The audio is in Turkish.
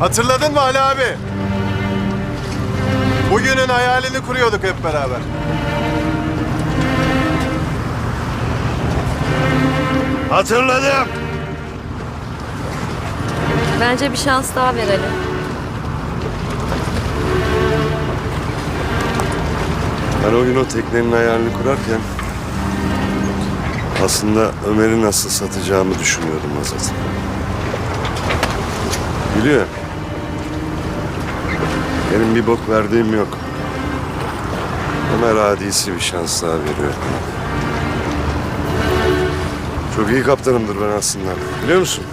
Hatırladın mı Ali abi? Bugünün hayalini kuruyorduk hep beraber. Hatırladım. Bence bir şans daha verelim. Ben o gün o teknenin hayalini kurarken aslında Ömer'i nasıl satacağımı düşünüyordum Azat. Biliyor. Benim bir bok verdiğim yok. Ömer adisi bir şans daha veriyor. Çok iyi kaptanımdır ben aslında. Biliyor musun?